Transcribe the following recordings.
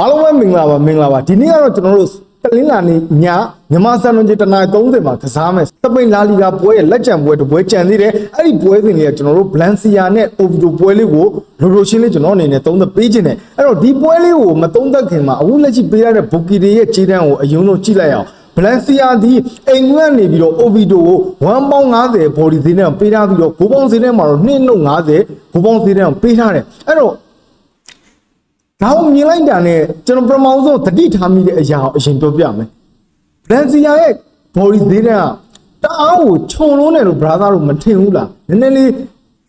အားလုံးပဲမင်္ဂလာပါမင်္ဂလာပါဒီနေ့ကတော့ကျွန်တော်တို့တလင်းလာနေညမြန်မာစံတော်ကြီးတနား30မှာကစားမယ်စပိန်လာလီဂါပွဲရဲ့လက်ကျန်ပွဲတစ်ပွဲကျန်သေးတယ်အဲ့ဒီပွဲစဉ်လေးကကျွန်တော်တို့ဘလန်စီယာနဲ့အိုဗီဒိုပွဲလေးကိုလိုလိုရှင်းလေးကျွန်တော်အနေနဲ့သုံးသပ်ပေးခြင်းတယ်အဲ့တော့ဒီပွဲလေးကိုမသုံးသပ်ခင်မှာအခုလက်ရှိပေးရတဲ့ဘူကီတွေရဲ့ခြေတန်းကိုအရင်ဆုံးကြည့်လိုက်အောင်ဘလန်စီယာဒီအိမ်ငွေ့နေပြီးတော့အိုဗီဒိုကို1ပေါင်း90ဘော်ဒီဈေးနဲ့ပေးထားပြီးတော့9ပေါင်းဈေးနဲ့မှာတော့2နှုတ်90 9ပေါင်းဈေးနဲ့ပေးထားတယ်အဲ့တော့ ဒါကိုမြင်လိုက်တာနဲ့ကျွန်တော်ပထမဆုံးသတိထားမိတဲ့အရာကိုအရင်ပြောပြမယ်။ဘရန်စီယာရဲ့ body သေးတဲ့ကတအားကိုခြုံလုံးတယ်လို့ brother တို့မထင်ဘူးလား။နည်းနည်းလေး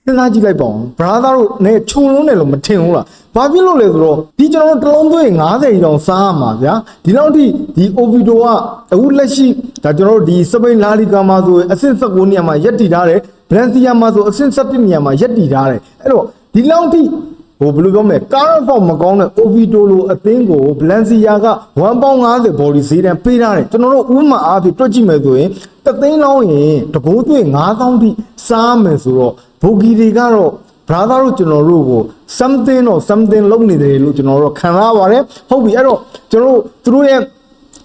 စဉ်းစားကြည့်လိုက်ပါဦး။ brother တို့နဲ့ခြုံလုံးတယ်လို့မထင်ဘူးလား။ဘာဖြစ်လို့လဲဆိုတော့ဒီကျွန်တော်တို့တစ်လုံးသွင်း90ကြီးတောင်စားရမှာဗျာ။ဒီလောက်ထိဒီ Ovido ကအခုလက်ရှိဒါကျွန်တော်တို့ဒီစပိန်လာလီဂါမှာဆိုရင်အဆင့်19နေရာမှာရက်တည်ထားတယ်။ဘရန်စီယာမှာဆိုအဆင့်17နေရာမှာရက်တည်ထားတယ်။အဲ့တော့ဒီလောက်ထိ ဟိုဘယ်လိုပြောမလဲကာရဖောက်မကောင်းတဲ့ Oviedo လိုအသင်းကို Valencia က1ပေါင်း90ဘော်ဒီဈေးတန်းပေးထားတယ်ကျွန်တော်တို့ဥပမာအားဖြင့်တွက်ကြည့်မယ်ဆိုရင်တသိန်းလောင်းရင်တကိုးသွင်း9000ထိစားမယ်ဆိုတော့ဘူဂီတွေကတော့ brother တို့ကျွန်တော်တို့ကို something တော့ something လုပ်နေတယ်လို့ကျွန်တော်တို့ခံစားပါတယ်ဟုတ်ပြီအဲ့တော့ကျွန်တော်တို့သူတို့ရဲ့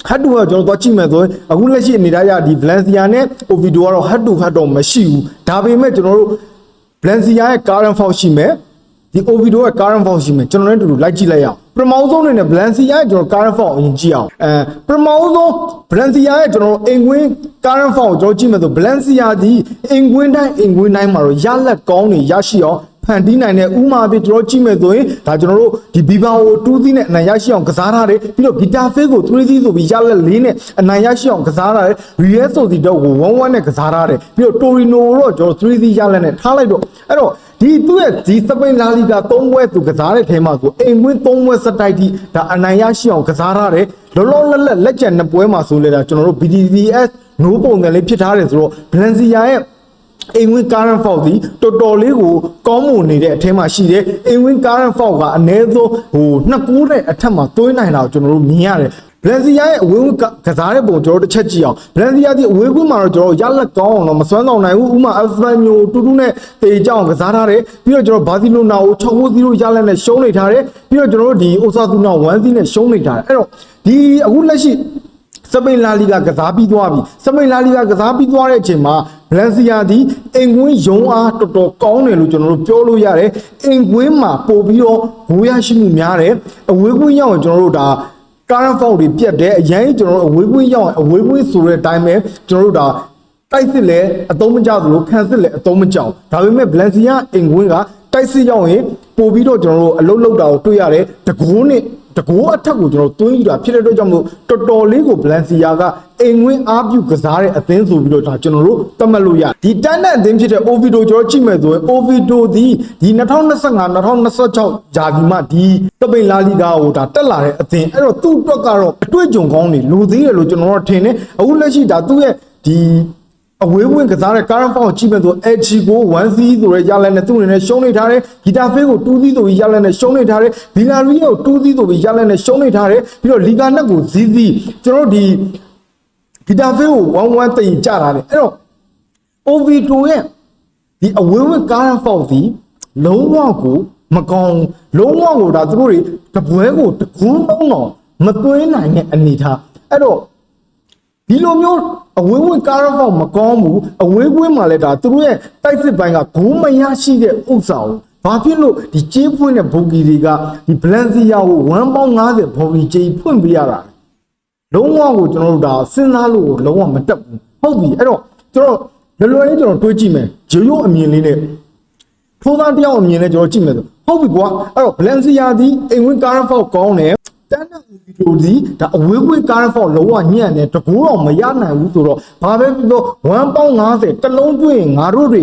ဟတ်တူကကျွန်တော်သွားကြည့်မယ်ဆိုရင်အခုလက်ရှိအနေထားရဒီ Valencia နဲ့ Oviedo ကတော့ဟတ်တူဟတ်တော့မရှိဘူးဒါပေမဲ့ကျွန်တော်တို့ Valencia ရဲ့ current fault ရှိမယ် ဒီ Oviedo ရဲ့ current fault ရှိမယ်ကျွန်တော်လည်းတူတူလိုက်ကြည့်လိုက်ရအောင်ပထမဆုံးအနေနဲ့ Valencia ရဲ့ကျွန်တော် current fault အရင်ကြည့်အောင်အဲပထမဆုံး Valencia ရဲ့ကျွန်တော်အင်ကွင်း current fault ကိုကျွန်တော်ကြည့်မယ်ဆို Valencia ဒီအင်ကွင်းတိုင်းအင်ကွင်းတိုင်းမှာတော့ရလက်ကောင်းတွေရရှိအောင်ဖန်တီးနိုင်တဲ့ဥမာအဖြစ်ကျွန်တော်ကြည့်မယ်ဆိုရင်ဒါကျွန်တော်တို့ဒီဘီဘာကို2သီးနဲ့အနိုင်ရရှိအောင်ကစားထားတယ်ပြီးတော့ဂီတာဖေးကို3သီးဆိုပြီးရလက်၄နဲ့အနိုင်ရရှိအောင်ကစားထားတယ်ရီယယ်ဆိုဒီတော့ကို1 1နဲ့ကစားထားတယ်ပြီးတော့တိုရီနိုတော့ကျွန်တော်3သီးရလက်နဲ့ထားလိုက်တော့အဲ့တော့ ဒီသူ့ရဲ့ဒီစပိန်လာလီဂါ၃ပွဲသူကစားတဲ့ထဲမှာဆိုအိမ်ဝင်း၃ပွဲစတိုက်တီဒါအနိုင်ရရှိအောင်ကစားထားတယ်လောလောလတ်လက်လက်ကျန်နှစ်ပွဲမှာဆိုလေဒါကျွန်တော်တို့ BDVS နိုးပုံစံလေးဖြစ်ထားတယ်ဆိုတော့ Valencia ရဲ့အိမ်ဝင်း current fault ဒီတော်တော်လေးကိုကောင်းမွန်နေတဲ့အထဲမှာရှိတယ်အိမ်ဝင်း current fault ကအနည်းဆုံးဟိုနှစ်ကူးတဲ့အထက်မှာတွင်းနိုင်တာကိုကျွန်တော်တို့မြင်ရတယ် ဘလန်စီယာရဲ့အဝေးကကစားတဲ့ပုံကျွန်တော်တို့တစ်ချက်ကြည့်အောင်ဘလန်စီယာဒီအဝေးကွင်းမှာတော့ကျွန်တော်ရလက်ကောင်းအောင်တော့မစွမ်းဆောင်နိုင်ဘူးဥမာအက်စပန်ညိုတူတူနဲ့တေကြောင်ကစားထားတယ်ပြီးတော့ကျွန်တော်ဘာစီလိုနာကို6-0ရလက်နဲ့ရှုံးနေထားတယ်ပြီးတော့ကျွန်တော်တို့ဒီအိုဆာသူနာ1-0နဲ့ရှုံးနေထားတယ်အဲ့တော့ဒီအခုလက်ရှိစပိန်လာလီဂါကစားပြီးသွားပြီစပိန်လာလီဂါကစားပြီးသွားတဲ့အချိန်မှာဗလန်စီယာဒီအင်ကွင်းယုံအားတော်တော်ကောင်းတယ်လို့ကျွန်တော်တို့ပြောလို့ရတယ်အင်ကွင်းမှာပို့ပြီးတော့ဘိုးရရှိမှုများတယ်အဝေးကွင်းရောက်ရင်ကျွန်တော်တို့ဒါ current fault တွေပြတ်တယ်အရင်ကျွန်တော်တို့အဝေးကွင်းရောက်ရင်အဝေးကွင်းဆိုတဲ့အတိုင်းပဲကျွန်တော်တို့ဒါတိုက်စစ်လဲအသုံးမကျသလိုခံစစ်လဲအသုံးမကျအောင်ဒါပေမဲ့ဗလန်စီယာအင်ကွင်းကတိုက်စစ်ရောက်ရင်ပို့ပြီးတော့ကျွန်တော်တို့အလုတ်လောက်တာကိုတွေ့ရတယ်တကိုးနဲ့ တကိုးအထက်ကိုကျွန်တော်တွင်းယူတာဖြစ်တဲ့အတွက်ကြောင့်မလို့တော်တော်လေးကိုဘလန်စီယာကအိမ်ဝင်းအားပြုကစားတဲ့အသင်းဆိုပြီးတော့ဒါကျွန်တော်တို့သတ်မှတ်လို့ရဒီတန်းတဲ့အသင်းဖြစ်တဲ့ Ovido ကျွန်တော်ကြည့်မယ်ဆိုရင် Ovido ဒီဒီ2025 2026ဂျာဒီမှဒီတပိန်လာလီဂါကိုဒါတက်လာတဲ့အသင်းအဲ့တော့သူ့အတွက်ကတော့အတွေ့အကြုံကောင်းနေလိုသေးတယ်လို့ကျွန်တော်တို့ထင်တယ်အခုလက်ရှိဒါသူ့ရဲ့ဒီ အဝေးဝင်ကစားတဲ့ current form ကိုကြည့်မယ်ဆို edge ကို 1C ဆိုရဲရလက်နဲ့သူ့အနေနဲ့ရှုံးနေထားတယ်ဂီတာဖေးကို 2C ဆိုပြီးရလက်နဲ့ရှုံးနေထားတယ်ဗီလာရီကို 2C ဆိုပြီးရလက်နဲ့ရှုံးနေထားတယ်ပြီးတော့လီဂါနက်ကို ZZ ကျွန်တော်တို့ဒီဂီတာဖေးကို11တိတ်ကြတာလေအဲ့တော့ OV2 ရဲ့ဒီအဝေးဝင် current form စီလုံးဝကိုမကောင်းလုံးဝကိုဒါသူတို့တွေတပွဲကိုတကူးမုံတော့မသွင်းနိုင်တဲ့အနေထားအဲ့တော့ဒီလိုမျိုး အဝေးဝင်ကားရောက်မကောင်းဘူးအဝေးကွင်းမှာလည်းဒါသူတို့ရဲ့တိုက်စစ်ပိုင်းကဂိုးမရရှိတဲ့ဥစ္စာကိုဘာဖြစ်လို့ဒီကြေးဖွင့်တဲ့ဘူဂီတွေကဒီဘလန်စီယာကို1ပေါင်း90ဘူဂီကြေးဖွင့်ပေးရတာလဲလုံးဝကိုကျွန်တော်တို့ဒါစဉ်းစားလို့ကိုလုံးဝမတက်ဘူးဟုတ်ပြီအဲ့တော့ကျွန်တော်လွယ်လွယ်လေးကျွန်တော်တွေးကြည့်မယ်ဂျိုယိုအမြင်လေးနဲ့ထိုးသားတယောက်အမြင်နဲ့ကျွန်တော်ကြည့်မယ်ဆိုဟုတ်ပြီကွာအဲ့တော့ဘလန်စီယာဒီအိမ်ဝင်ကားဖောက်ကောင်းတယ်တန်းတဲ့ဗီ ဒီယိုဒီဒါအဝေးကွေးကားဖောက်လုံးဝညံ့တယ်တကူတော့မရနိုင်ဘူးဆိုတော့ဘာပဲပြော1ပေါင်း90တစ်လုံးတွေ့ရင်ငါတို့တွေ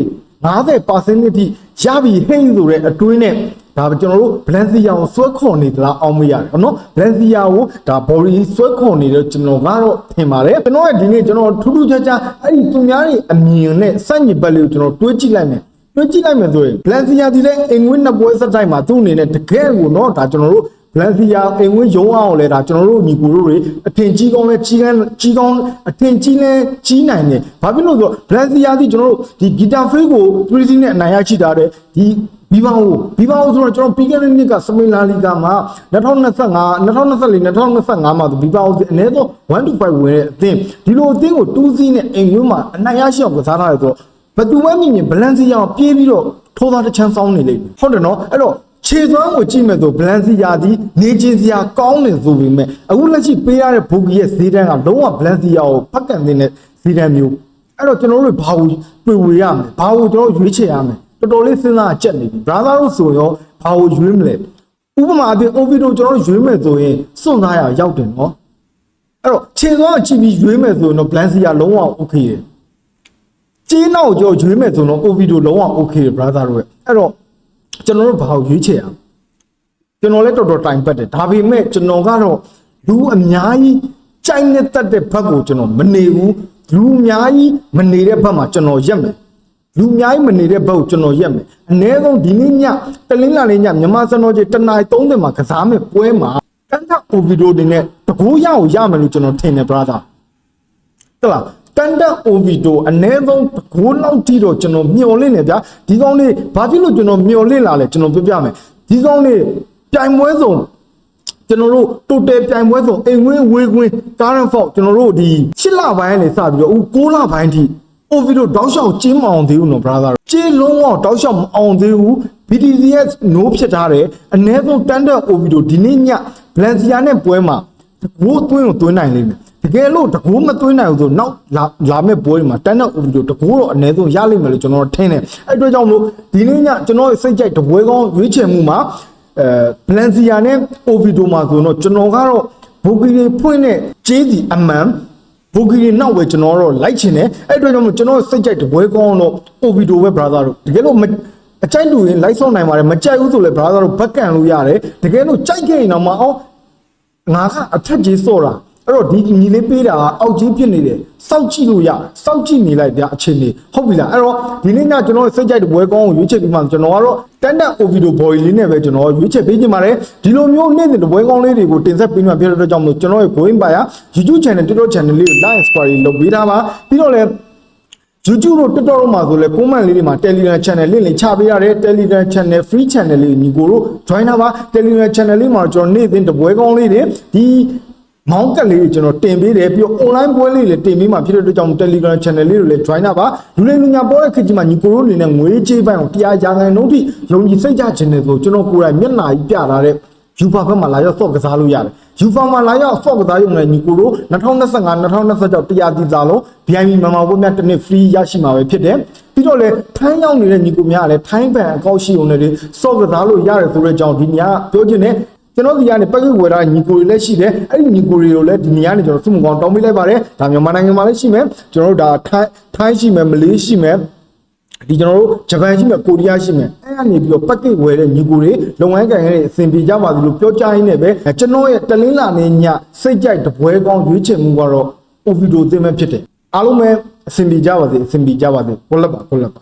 90%တိရပြီဟိမ့်ဆိုတဲ့အတွင်းနဲ့ဒါကျွန်တော်တို့ဘလန်စီယာကိုဆွဲခေါ်နေသလားအောင်မရတယ်နော်ဘလန်စီယာကိုဒါဘော်ရီဆွဲခေါ်နေတယ်ကျွန်တော်ကတော့ထင်ပါတယ်ကျွန်တော်ရဲ့ဒီနေ့ကျွန်တော်ထူးထူးခြားခြားအဲ့ဒီသူများတွေအမြင်နဲ့စက်ညစ်ဘက်လေးကိုကျွန်တော်တွေးကြည့်လိုက်မယ်တွေးကြည့်လိုက်မယ်ဆိုရင်ဘလန်စီယာဒီလည်းအင်္ဂဝင်းနှစ်ပွဲစက်တိုင်းမှာသူ့အနေနဲ့တကယ်ကိုနော်ဒါကျွန်တော်တို့ဘဘ လန်စီယာအိမ်ဝင်ရုံးအောင်လဲဒါကျွန်တော်တို့ညီကိုတို့တွေအထင်ကြီးကောင်းလဲကြီးကန်းကြီးကောင်းအထင်ကြီးလဲကြီးနိုင်တယ်ဘာဖြစ်လို့ဆိုတော့ဘလန်စီယာဒီကျွန်တော်တို့ဒီဂီတာဖေးကိုပရီစီနဲ့အနိုင်ရရှိတာတဲ့ဒီဘီဘာဟိုဘီဘာဟိုဆိုတော့ကျွန်တော်ပြီးခဲ့တဲ့နှစ်ကစပိန်လာလီဂါမှာ2025 2024 2025မှာဘီဘာဟိုအနည်းဆုံး1 to 5ဝင်တဲ့အသင်းဒီလိုအသင်းကို2စီးနဲ့အိမ်ဝင်မှာအနိုင်ရရှိအောင်ကစားထားတယ်ဆိုတော့ဘယ်သူမှမမြင်ဘလန်စီယာကိုပြေးပြီးတော့ထိုးသားတစ်ချမ်းစောင်းနေလိမ့်မယ်ဟုတ်တယ်နော်အဲ့တော့ ခြေသွမ်းကိုကြည့်မဲ့ဆိုဘလန်စီယာဒီနေချင်းစရာကောင်းနေဆိုပေမဲ့အခုလက်ရှိပေးရတဲ့ဘူဂီရဲ့ဈေးတန်းကလုံးဝဘလန်စီယာကိုဖက်ကန်နေတဲ့ဈေးတန်းမျိုးအဲ့တော့ကျွန်တော်တို့ဘာကိုတွေ့ဝေရမလဲဘာကိုကျွန်တော်ရွေးချယ်ရမလဲတော်တော်လေးစဉ်းစားအချက်နေပြီ brother တို့ဆိုရောဘာကိုရွေးမလဲဥပမာအပြင် OVIDO ကျွန်တော်တို့ရွေးမယ်ဆိုရင်စွန့်သားရရောက်တယ်နော်အဲ့တော့ခြေသွမ်းကိုကြည့်ပြီးရွေးမယ်ဆိုရင်တော့ဘလန်စီယာလုံးဝ okay တယ်ကျင်းနောက်ကြောရွေးမယ်ဆိုတော့ OV တို့လုံးဝ okay တယ် brother တို့ရဲ့အဲ့တော့ ကျွန်တော်တို့ဘာကိုရွေးချယ်အောင်ကျွန်တော်လည်းတော်တော်တိုင်ပတ်တယ်ဒါပေမဲ့ကျွန်တော်ကတော့လူအများကြီးကြိုက်နေတတ်တဲ့ဘက်ကိုကျွန်တော်မနေဘူးလူအများကြီးမနေတဲ့ဘက်မှာကျွန်တော်ရက်မယ်လူအများကြီးမနေတဲ့ဘက်ကိုကျွန်တော်ရက်မယ်အ ਨੇ ဆုံးဒီနေ့ညတလင်းလာလေးညမြန်မာစံတော်ကြီးတနား30မှာကစားမယ်ပွဲမှာတန်းတာ OV တို့တွေနဲ့တကူရအောင်ရမယ်လို့ကျွန်တော်ထင်တယ် brother ဟုတ်လား တန်တက် OVIDO အ ਨੇ ဆုံးဂိုးလောက်ထိတော့ကျွန်တော်မျော်လင့်နေဗျာဒီကောင်းလေးဘာဖြစ်လို့ကျွန်တော်မျော်လင့်လာလဲကျွန်တော်ပြောပြမယ်ဒီကောင်းလေးပြိုင်ပွဲစုံကျွန်တော်တို့ total ပြိုင်ပွဲစုံအိမ်ဝင်းဝေးကွင်း current fault ကျွန်တော်တို့ဒီ8လပိုင်းကနေစပြီးတော့ဦး9လပိုင်းထိ OVIDO တောက်လျှောက်ကျင်းမအောင်သေးဘူးနော် brother ကျင်းလုံးဝတောက်လျှောက်မအောင်သေးဘူး BTCS နိုးဖြစ်ထားတယ်အ ਨੇ ဆုံးတန်တက် OVIDO ဒီနေ့ည Valencia နဲ့ပွဲမှာဘိုးသွင်းကိုသွင်းနိုင်လိမ့်မယ်တ ကယ်လို့တကူမသွင်းနိုင်ဘူးဆိုနောက်လာလာမဲ့ပွဲတွေမှာတန်းတဲ့ OB တို့တကူတော့အ ਨੇ ဆုံးရလိမ့်မယ်လို့ကျွန်တော်ထင်တယ်အဲ့အတွက်ကြောင့်မလို့ဒီနေ့ညကျွန်တော်စိတ်ကြိုက်တပွဲကောင်းရွေးချယ်မှုမှာအဲဘလန်စီယာနဲ့ OB တို့မှာဆိုတော့ကျွန်တော်ကတော့ဘူဂီတွေဖွင့်တဲ့ကျေးစီအမှန်ဘူဂီတွေနောက်ပဲကျွန်တော်တော့လိုက်ချင်တယ်အဲ့အတွက်ကြောင့်မလို့ကျွန်တော်စိတ်ကြိုက်တပွဲကောင်းတော့ OB တို့ပဲ brother တို့တကယ်လို့မအကြိုက်တူရင်လိုက်ဆော့နိုင်ပါတယ်မကြိုက်ဘူးဆိုလဲ brother တို့ဘက်ကန်လို့ရတယ်တကယ်လို့ကြိုက်ခဲ့ရင်တော့မအောင်ငါကအထက်ကြီးစော့တာ အဲ့တော့ဒီညီလေးပေးတာကအောက်ကြီးဖြစ်နေတယ်စောက်ကြည့်လို့ရစောက်ကြည့်နေလိုက်တဲ့အချိန်နေဟုတ်ပြီလားအဲ့တော့ဒီနေ့ညကျွန်တော်စိတ်ကြိုက်တဲ့ဘွဲကောင်းကိုရွေးချယ်ပြီးမှကျွန်တော်ကတော့တန်တက် OVIDO boy လေးနဲ့ပဲကျွန်တော်ရွေးချယ်ပေးခြင်းပါတယ်ဒီလိုမျိုးနေ့စဉ်တဲ့ဘွဲကောင်းလေးတွေကိုတင်ဆက်ပေးမှဖြစ်တဲ့အတွက်ကြောင့်မလို့ကျွန်တော်ရဲ့ going by YouTube channel TikTok channel လေးကို like subscribe လုပ်ပေးထားပါပြီးတော့လည်း YouTube တို့ TikTok တို့မှာဆိုလဲ comment လေးတွေမှာ Telegram channel လေးလေးချပေးရတယ် Telegram channel free channel လေးညီကိုတို့ join တာပါ Telegram channel လေးမှာကျွန်တော်နေ့စဉ်တပွဲကောင်းလေးတွေဒီ မောင်းကက်လေးတွေကျွန်တော်တင်ပေးတယ်ပြီးတော့ online ပွဲလေးတွေတင်ပေးမှာဖြစ်တဲ့အတွက်ကြောင့် Telegram channel လေးတွေလည်း join တာပါလူလေးလူညာပေါ်တဲ့ခေတ်ကြီးမှာညီကိုတို့အနေနဲ့ငွေကြေးပိုင်းကိုတရားရာခိုင်နှုန်းထိယုံကြည်စိတ်ချခြင်းတွေဆိုကျွန်တော်ကိုယ်တိုင်မျက်နှာကြီးပြထားတဲ့ယူဖာဘက်မှာလာရောက်ဆော့ကစားလို့ရတယ်ယူဖာမှာလာရောက်ဆော့ကစားရုံနဲ့ညီကိုတို့2025 2026တရားသီးစားလုံး VIP မြန်မာဘုတ်များတစ်နှစ် free ရရှိမှာပဲဖြစ်တယ်ပြီးတော့လေထိုင်းရောက်နေတဲ့ညီကိုများကလည်းထိုင်းဘန်အကောက်ရှိုံနဲ့ဆော့ကစားလို့ရတယ်ဆိုတဲ့အကြောင်းဒီညပြောချင်တယ် ကျွန်တော်ဒီကနေပက်ကဝယ်တာညီကိုတွေလည်းရှိတယ်အဲ့ဒီညီကိုတွေကိုလည်းဒီနေရာနေကျွန်တော်စုမကောင်တောင်းပေးလိုက်ပါတယ်ဒါမြန်မာနိုင်ငံမှာလည်းရှိမယ်ကျွန်တော်တို့ဒါထိုင်းထိုင်းရှိမယ်မလေးရှိမယ်ဒီကျွန်တော်တို့ဂျပန်ရှိမယ်ကိုရီးယားရှိမယ်အဲ့ကနေပြီးတော့ package ဝယ်တဲ့ညီကိုတွေလုပ်ငန်းကိုင်ရဲ့အဆင်ပြေကြပါသလိုပြောကြရင်းနဲ့ပဲကျွန်တော်ရဲ့တလင်းလာနေညစိတ်ကြိုက်တပွဲကောင်းရွေးချယ်မှုကတော့ Ovido သင်မဲ့ဖြစ်တယ်အားလုံးပဲအဆင်ပြေကြပါစေအဆင်ပြေကြပါစေကိုလက်ပါကိုလက်ပါ